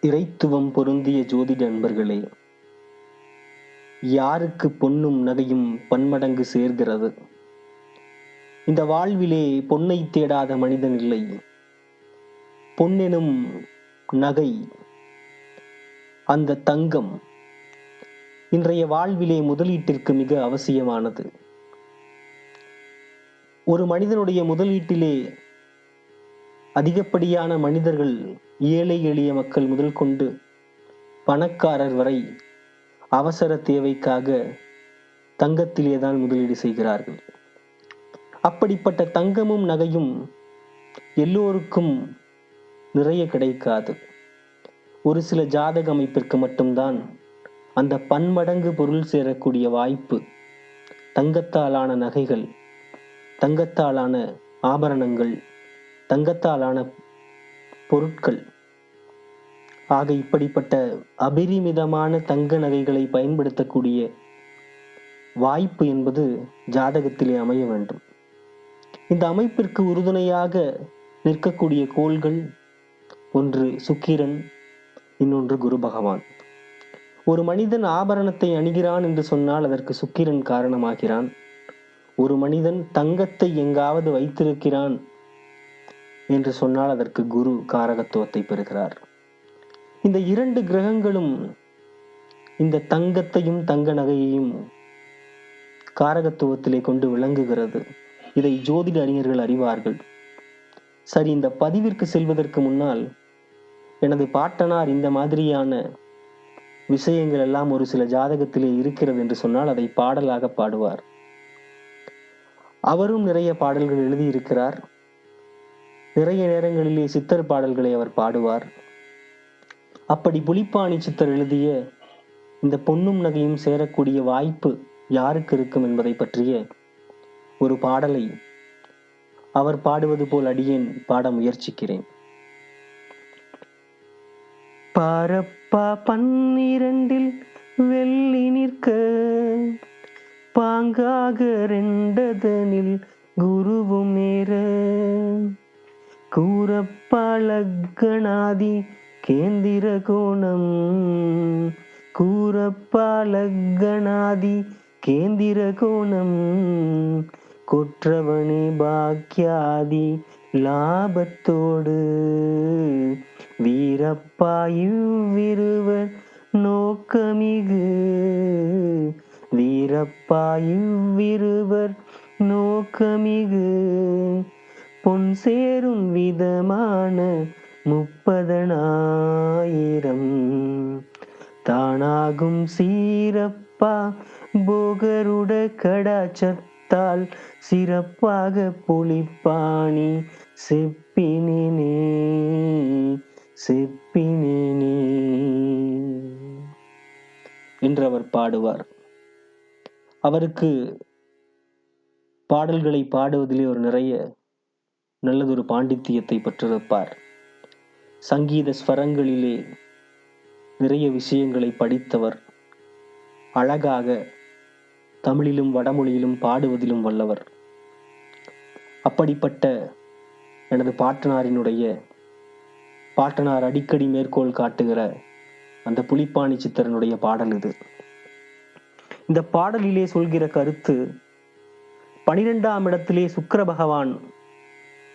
இறைத்துவம் பொருந்திய ஜோதிட நண்பர்களே யாருக்கு பொன்னும் நகையும் பன்மடங்கு சேர்கிறது? இந்த வாழ்விலே பொன்னை தேடாத மனிதன் இல்லை. பொன்னெனும் நகை அந்த தங்கம் இன்றைய வாழ்விலே முதலீட்டிற்கு மிக அவசியமானது. ஒரு மனிதனுடைய முதலீட்டிலே அதிகப்படியான மனிதர்கள் ஏழை எளிய மக்கள் முதல் கொண்டு பணக்காரர் வரை அவசர தேவைக்காக தங்கத்திலே தான் முதலீடு செய்கிறார்கள். அப்படிப்பட்ட தங்கமும் நகையும் எல்லோருக்கும் நிறைய கிடைக்காது. ஒரு சில ஜாதக அமைப்பிற்கு மட்டும்தான் அந்த பன்மடங்கு பொருள் சேரக்கூடிய வாய்ப்பு தங்கத்தாலான நகைகள் தங்கத்தாலான ஆபரணங்கள் தங்கத்தாலான பொருட்கள். ஆக இப்படிப்பட்ட அபரிமிதமான தங்க நகைகளை பயன்படுத்தக்கூடிய வாய்ப்பு என்பது ஜாதகத்திலே அமைய வேண்டும். இந்த அமைப்பிற்கு உறுதுணையாக நிற்கக்கூடிய கோள்கள் ஒன்று சுக்கிரன் இன்னொன்று குரு பகவான். ஒரு மனிதன் ஆபரணத்தை அணிகிறான் என்று சொன்னால் அதற்கு சுக்கிரன் காரணமாகிறான். ஒரு மனிதன் தங்கத்தை எங்காவது வைத்திருக்கிறான் என்று சொன்னால் அதற்கு குரு காரகத்துவத்தை பெறுகிறார். இந்த இரண்டு கிரகங்களும் இந்த தங்கத்தையும் தங்க நகையையும் காரகத்துவத்திலே கொண்டு விளங்குகிறது. இதை ஜோதிட அறிஞர்கள் அறிவார்கள். சரி இந்த பதிவிற்கு செல்வதற்கு முன்னால் எனது பாட்டனார் இந்த மாதிரியான விஷயங்கள் எல்லாம் ஒரு சில ஜாதகத்திலே இருக்கிறது என்று சொன்னால் அதை பாடலாக பாடுவார். அவரும் நிறைய பாடல்கள் எழுதியிருக்கிறார். நிறைய நேரங்களிலே சித்தர் பாடல்களை அவர் பாடுவார். அப்படி புலிப்பாணி சித்தர் எழுதிய இந்த பொன்னும் நகையும் சேரக்கூடிய வாய்ப்பு யாருக்கு இருக்கும் என்பதை பற்றிய ஒரு பாடலை அவர் பாடுவது போல் அடியேன் பாட முயற்சிக்கிறேன். பாரப்பா பன்னிரண்டில் வெள்ளி நிற்க பாங்காக ரெண்டதனில் குரு கூறப்பாலக்கணாதி கேந்திர கோணம் கூறப்பாலக்கணாதி கேந்திர கோணம் கொற்றவனே பாக்கியாதி லாபத்தோடு. வீரப்பாயுவிருவர் நோக்கமிகு. வீரப்பாயுவிருவர் நோக்கமிகு. பொன் சேரும் விதமான முப்பதனாயிரம். தானாகும் சீரப்பா போகருட கடாச்சத்தால் சிறப்பாக புலிப்பாணி செப்பினே செப்பினே என்று அவர் பாடுவார். அவருக்கு பாடல்களை பாடுவதிலே ஒரு நிறைய நல்லதொரு பாண்டித்தியத்தை பெற்றிருப்பார். சங்கீத ஸ்வரங்களிலே நிறைய விஷயங்களை படித்தவர் அழகாக தமிழிலும் வடமொழியிலும் பாடுவதிலும் வல்லவர். அப்படிப்பட்ட எனது பாட்டனாரினுடைய பாட்டனார் அடிக்கடி மேற்கோள் காட்டுகிற அந்த புலிப்பாணி சித்தரனுடைய பாடல் இது. இந்த பாடலிலே சொல்கிற கருத்து பனிரெண்டாம் இடத்திலே சுக்கர பகவான்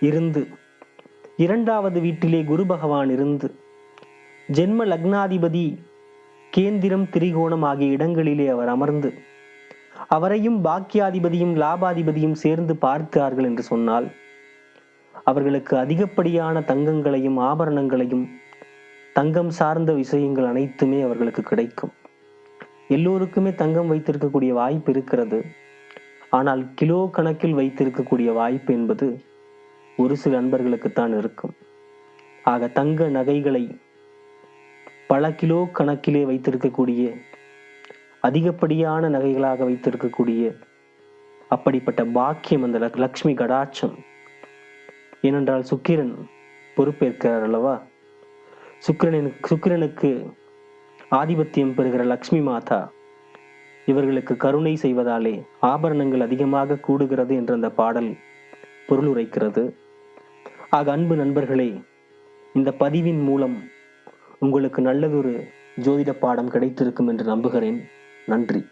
இருந்து. இரண்டாவது வீட்டிலே குரு பகவான் இருந்து. ஜென்ம லக்னாதிபதி கேந்திரம் திரிகோணம் ஆகிய இடங்களிலே அவர் அமர்ந்து அவரையும் பாக்கியாதிபதியும் லாபாதிபதியும் சேர்ந்து பார்த்தார்கள் என்று சொன்னால் அவர்களுக்கு அதிகப்படியான தங்கங்களையும் ஆபரணங்களையும் தங்கம் சார்ந்த விஷயங்கள் அனைத்துமே அவர்களுக்கு கிடைக்கும். எல்லோருக்குமே தங்கம் வைத்திருக்கக்கூடிய வாய்ப்பு இருக்கிறது. ஆனால் கிலோ கணக்கில் வைத்திருக்கக்கூடிய வாய்ப்பு என்பது ஒரு சில நண்பர்களுக்குத்தான் இருக்கும். ஆக தங்க நகைகளை பல கிலோ கணக்கிலே வைத்திருக்கக்கூடிய அதிகப்படியான நகைகளாக வைத்திருக்கக்கூடிய அப்படிப்பட்ட பாக்கியம் அந்த லக்ஷ்மி கடாட்சம். ஏனென்றால் சுக்கிரன் பொறுப்பேற்கிறார் அல்லவா? சுக்கிரனின் சுக்கிரனுக்கு ஆதிபத்தியம் பெறுகிற லக்ஷ்மி மாதா இவர்களுக்கு கருணை செய்வதாலே ஆபரணங்கள் அதிகமாக கூடுகிறது என்ற அந்த பாடல் பொருள் உரைக்கிறது ஆக அன்பு நண்பர்களே இந்த பதிவின் மூலம் உங்களுக்கு நல்லதொரு ஜோதிட பாடம் கிடைத்திருக்கும் என்று நம்புகிறேன். நன்றி.